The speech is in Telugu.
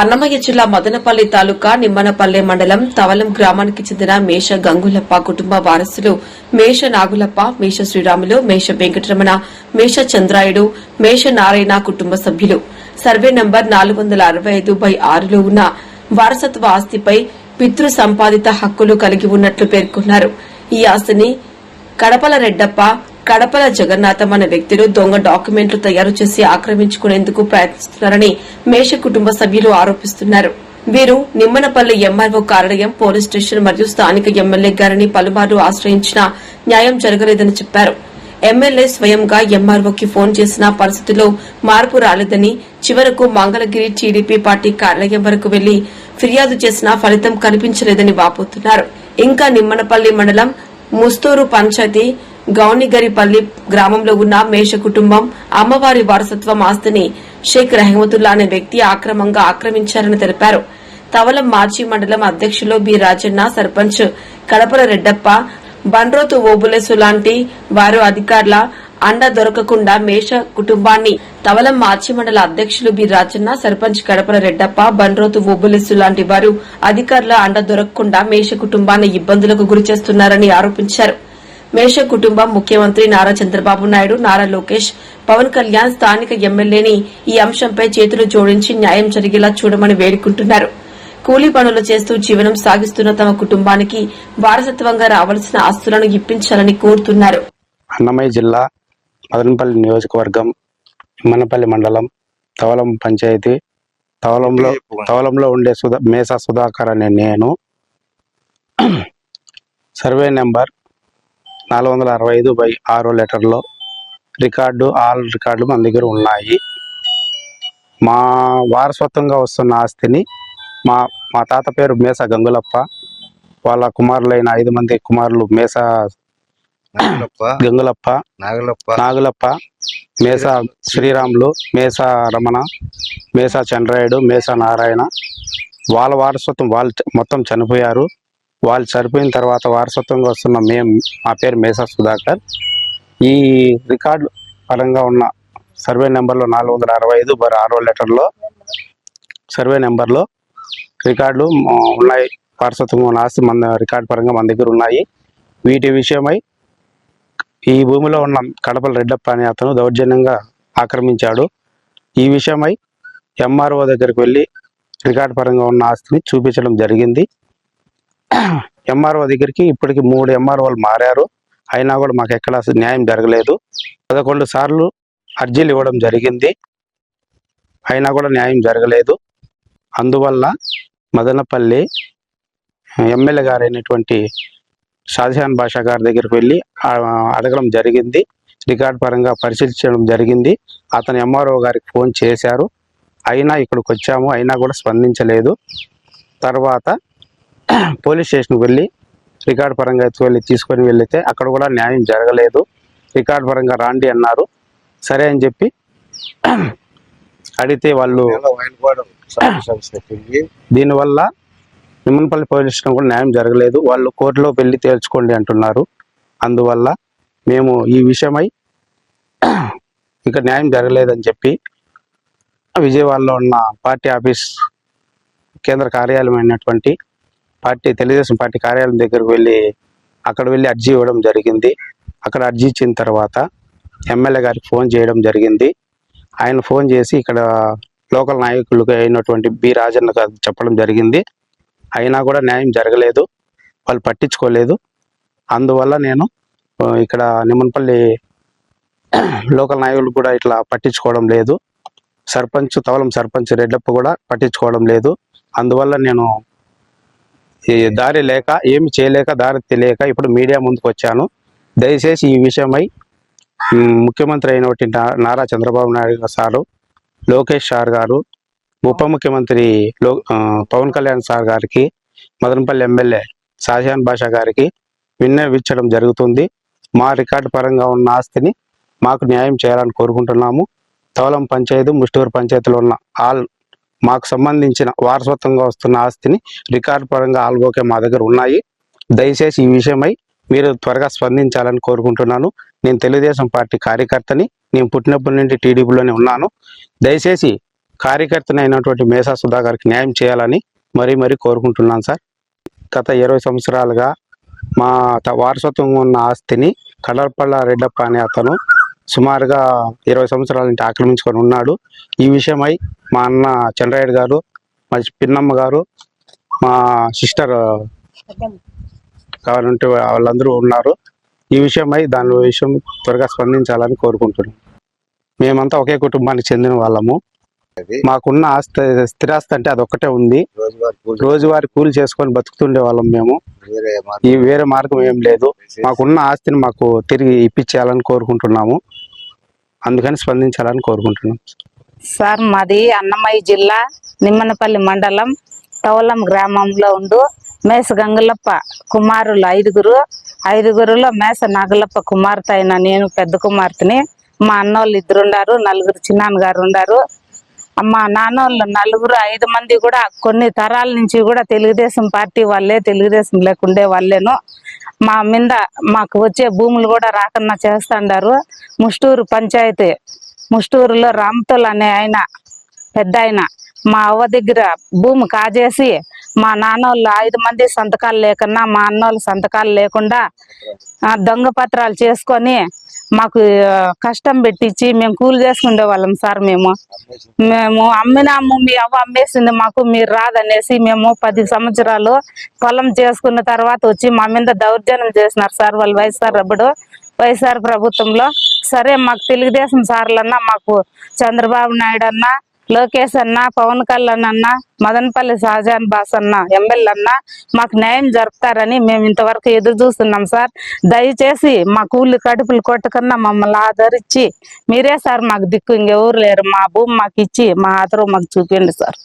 అన్నమయ్య జిల్లా మదనపల్లి తాలూకా నిమ్మనపల్లె మండలం తవలం గ్రామానికి చెందిన మేష గంగులప్ప కుటుంబ వారసులు మేష నాగులప్ప మేష శ్రీరాములు మేష వెంకటరమణ మేష చంద్రాయుడు మేష నారాయణ కుటుంబ సభ్యులు. సర్వే నంబర్ నాలుగు వందల అరవై ఐదు బై ఆరులో ఉన్న వారసత్వ ఆస్తిపై పితృ సంపాదిత హక్కులు కలిగి ఉన్నట్లు పేర్కొన్నారు. ఈ ఆస్తిని కడపల రెడ్డప్ప కడపల జగన్నాథం అనే వ్యక్తులు దొంగ డాక్యుమెంట్లు తయారు చేసి ఆక్రమించుకునేందుకు ప్రయత్నిస్తున్నారని మేష కుటుంబ సభ్యులు ఆరోపిస్తున్నారు. వీరు నిమ్మనపల్లి ఎంఆర్ఓ కార్యాలయం పోలీస్ స్టేషన్ మరియు స్థానిక ఎమ్మెల్యే గారిని పలుమార్లు ఆశ్రయించినా న్యాయం జరగలేదని చెప్పారు. ఎమ్మెల్యే స్వయంగా ఎంఆర్ఓకి ఫోన్ చేసిన పరిస్థితిలో మార్పు రాలేదని చివరకు మంగళగిరి టీడీపీ పార్టీ కార్యాలయం వరకు వెళ్ళి ఫిర్యాదు చేసినా ఫలితం కనిపించలేదని వాపోతున్నారు. ఇంకా నిమ్మనపల్లి మండలం ముస్తూరు పంచాయతీ గౌనిగరిపల్లి గ్రామంలో ఉన్న మేష కుటుంబం అమ్మవారి వారసత్వం ఆస్తిని షేక్ రహమతుల్లా అనే వ్యక్తి ఆక్రమంగా ఆక్రమించారని తెలిపారు. తవలం మార్చి మండలం అధ్యక్షులు బి రాజన్న సర్పంచ్ కడపల రెడ్డప్ప బండ్రోతు ఓబులేసు లాంటి వారు అధికారుల అండ దొరకకుండా మేష కుటుంబాన్ని తవలం మార్చి మండల అధ్యక్షులు బి రాజన్న సర్పంచ్ కడపల రెడ్డప్ప బండ్రోతు ఓబులేసు లాంటి వారు అధికారుల అండ దొరకకుండా మేష కుటుంబాన్ని ఇబ్బందులకు గురిచేస్తున్నారని ఆరోపించారు. మేష కుటుంబం ముఖ్యమంత్రి నారా చంద్రబాబు నాయుడు నారా లోకేష్ పవన్ కళ్యాణ్ స్థానిక ఎమ్మెల్యేని ఈ అంశంపై చేతులు జోడించి న్యాయం జరిగేలా చూడమని వేడుకుంటున్నారు. కూలీ పనులు చేస్తూ జీవనం సాగిస్తున్న తమ కుటుంబానికి వారసత్వంగా రావాల్సిన ఆస్తులను ఇప్పించాలని కోరుతున్నారు. అన్నమయ్య జిల్లా మదనపల్లి నియోజకవర్గం ఇమ్మనపల్లి మండలం తవలం పంచాయతీ. తవలంలో తవలంలో ఉండే సుధా మేసా సుధాకర్ అనే నేను. సర్వే నెంబర్ నాలుగు వందల అరవై ఐదు బై ఆరో లెటర్లో రికార్డు ఆల్ రికార్డులు మన దగ్గర ఉన్నాయి. మా వారసత్వంగా వస్తున్న ఆస్తిని మా మా తాత పేరు మేసా గంగులప్ప వాళ్ళ కుమారులైన ఐదు మంది కుమారులు మేసా గంగులప్ప నాగలప్ప. నాగులప్ప మేసా శ్రీరాములు మేసా రమణ మేసా చంద్రాయుడు మేసా నారాయణ. వాళ్ళ వారసత్వం వాళ్ళు మొత్తం చనిపోయారు. వాళ్ళు చనిపోయిన తర్వాత వారసత్వంగా వస్తున్న మేము మా పేరు మేసా సుధాకర్. ఈ రికార్డు పరంగా ఉన్న సర్వే నెంబర్లో నాలుగు వందల అరవై ఐదు బర్ ఆరో లెటర్లో సర్వే నెంబర్లో రికార్డులు ఉన్నాయి. వారసత్వంగా ఉన్న ఆస్తి మన రికార్డు పరంగా మన దగ్గర ఉన్నాయి. వీటి విషయమై ఈ భూమిలో ఉన్న కడపల రెడ్డప్ప అనే అతను దౌర్జన్యంగా ఆక్రమించాడు. ఈ విషయమై ఎంఆర్ఓ దగ్గరికి వెళ్ళి రికార్డ్ పరంగా ఉన్న ఆస్తిని చూపించడం జరిగింది. ఎంఆర్ఓ దగ్గరికి ఇప్పటికి మూడు ఎంఆర్ఓలు మారారు. అయినా కూడా మాకు ఎక్కడ న్యాయం జరగలేదు. పదకొండు సార్లు అర్జీలు ఇవ్వడం జరిగింది. అయినా కూడా న్యాయం జరగలేదు. అందువల్ల మదనపల్లి ఎమ్మెల్యే గారైనటువంటి షాజహాన్ బాషా గారి దగ్గరికి వెళ్ళి అడగడం జరిగింది. రికార్డ్ పరంగా పరిశీలించడం జరిగింది. అతను ఎంఆర్ఓ గారికి ఫోన్ చేశారు. అయినా ఇక్కడికి వచ్చాము. అయినా కూడా స్పందించలేదు. తర్వాత పోలీస్ స్టేషన్కి వెళ్ళి రికార్డ్ పరంగా ఎత్తుకెళ్ళి తీసుకొని వెళ్తే అక్కడ కూడా న్యాయం జరగలేదు. రికార్డ్ పరంగా రాండి అన్నారు. సరే అని చెప్పి అడిగితే వాళ్ళు వెళ్ళి దీనివల్ల నిమ్మనపల్లి పోలీస్ స్టేషన్ కూడా న్యాయం జరగలేదు. వాళ్ళు కోర్టులో వెళ్ళి తేల్చుకోండి అంటున్నారు. అందువల్ల మేము ఈ విషయమై ఇక న్యాయం జరగలేదని చెప్పి విజయవాడలో ఉన్న పార్టీ ఆఫీస్ కేంద్ర కార్యాలయం అయినటువంటి పార్టీ తెలుగుదేశం పార్టీ కార్యాలయం దగ్గరకు వెళ్ళి అక్కడ వెళ్ళి అర్జీ ఇవ్వడం జరిగింది. అక్కడ అర్జీ ఇచ్చిన తర్వాత ఎమ్మెల్యే గారికి ఫోన్ చేయడం జరిగింది. ఆయన ఫోన్ చేసి ఇక్కడ లోకల్ నాయకులుగా అయినటువంటి బి రాజన్న చెప్పడం జరిగింది. అయినా కూడా న్యాయం జరగలేదు. వాళ్ళు పట్టించుకోలేదు. అందువల్ల నేను ఇక్కడ నిమ్మనపల్లి లోకల్ నాయకులు కూడా ఇట్లా పట్టించుకోవడం లేదు. సర్పంచ్ తవలం సర్పంచ్ రెడ్డప్ప కూడా పట్టించుకోవడం లేదు. అందువల్ల నేను దారి లేక ఏమి చేయలేక దారి తెలియక ఇప్పుడు మీడియా ముందుకు వచ్చాను దయచేసి ఈ విషయమై ముఖ్యమంత్రి అయినటువంటి నారా చంద్రబాబు నాయుడు సారు లోకేష్ సార్ గారు ఉప ముఖ్యమంత్రి లో పవన్ కళ్యాణ్ సార్ గారికి మదనపల్లి ఎమ్మెల్యే షాజహాన్ బాషా గారికి విన్నవించడం జరుగుతుంది. మా రికార్డు పరంగా ఉన్న ఆస్తిని మాకు న్యాయం చేయాలని కోరుకుంటున్నాము. తవలం పంచాయతీ ముష్టూరు పంచాయతీలో ఉన్న ఆల్ మాకు సంబంధించిన వారసత్వంగా వస్తున్న ఆస్తిని రికార్డు పరంగా ఆల్గోకే మా దగ్గర ఉన్నాయి. దయచేసి ఈ విషయమై మీరు త్వరగా స్పందించాలని కోరుకుంటున్నాను. నేను తెలుగుదేశం పార్టీ కార్యకర్తని నేను పుట్టినప్పటి నుండి టీడీపీలోనే ఉన్నాను. దయచేసి కార్యకర్తని అయినటువంటి మేసా సుధాకర్కి న్యాయం చేయాలని మరీ మరీ కోరుకుంటున్నాను సార్. గత ఇరవై సంవత్సరాలుగా మా వారసత్వంగా ఉన్న ఆస్తిని కడపళ్ళ రెడ్డప్ప అనే అతను సుమారుగా ఇరవై సంవత్సరాల నుంచి ఆక్రమించుకొని ఉన్నాడు. ఈ విషయమై మా అన్న చంద్రాయుడు గారు మా పిన్నమ్మ గారు మా సిస్టర్ కావాలంటే వాళ్ళందరూ ఉన్నారు. ఈ విషయమై దాని విషయం త్వరగా స్పందించాలని కోరుకుంటున్నాం. మేమంతా ఒకే కుటుంబానికి చెందిన వాళ్ళము. మాకున్న ఆస్తి స్థిరాస్తి అంటే అదొక్కటే ఉంది. రోజువారీ కూలి. చేసుకొని బతుకుతుండే వాళ్ళం మేము. ఈ వేరే మార్గం ఏం లేదు. మాకున్న ఆస్తిని మాకు తిరిగి ఇప్పించేయాలని కోరుకుంటున్నాము. అందుకని స్పందించాలని కోరుకుంటున్నాం. సార్ మాది అన్నమయ్య జిల్లా నిమ్మనపల్లి మండలం తవలం గ్రామంలో ఉండు. మేస గంగులప్ప కుమారులు ఐదుగురు. ఐదుగురులో మేస నాగలప్ప కుమార్తె అయిన నేను పెద్ద కుమార్తెని. మా అన్నోళ్ళు ఇద్దరు ఉండారు నలుగురు చిన్నాన్న గారు ఉండారు. మా నాన్నోళ్ళు నలుగురు ఐదు మంది కూడా కొన్ని తరాల నుంచి కూడా తెలుగుదేశం పార్టీ వాళ్ళే తెలుగుదేశం లేకుండే వాళ్ళేను. మా మీద మాకు వచ్చే భూములు కూడా రాకన్నా చేస్తాండారు. ముష్టూరు పంచాయతీ. ముష్టూరులో రామతోల్ అనే ఆయన పెద్ద ఆయన మా అవ్వ దగ్గర భూమి కాజేసి మా నాన్నోళ్ళు ఐదు మంది సంతకాలు లేకున్నా మా అన్నోళ్ళు సంతకాలు లేకుండా దొంగ పత్రాలు చేసుకొని మాకు కష్టం పెట్టించి మేము కూలి చేసుకునే వాళ్ళం సార్ మేము. మేము అమ్మినాము మీ అవ్వ అమ్మేసింది మాకు మీరు రాదనేసి మేము పది సంవత్సరాలు పొలం చేసుకున్న తర్వాత వచ్చి మా మీద దౌర్జన్యం చేసినారు సార్ వాళ్ళు వైఎస్ఆర్ అప్పుడు వైఎస్ఆర్ ప్రభుత్వంలో సరే మాకు తెలుగుదేశం సార్లన్నా మాకు చంద్రబాబు నాయుడు అన్నా లోకేష్ అన్న పవన్ కళ్యాణ్ అన్న మదనపల్లి షాజాన్ బాస్ అన్న ఎమ్మెల్యే అన్న మాకు న్యాయం జరుపుతారని మేము ఇంతవరకు ఎదురు చూస్తున్నాం సార్. దయచేసి మా కూలి కడుపులు కొట్టకుండా మమ్మల్ని ఆదరించి మీరే సార్ మాకు దిక్కు. ఇంకెవరు లేరు. మా భూమి మాకు ఇచ్చి మా ఆదరం మాకు చూపించండి సార్.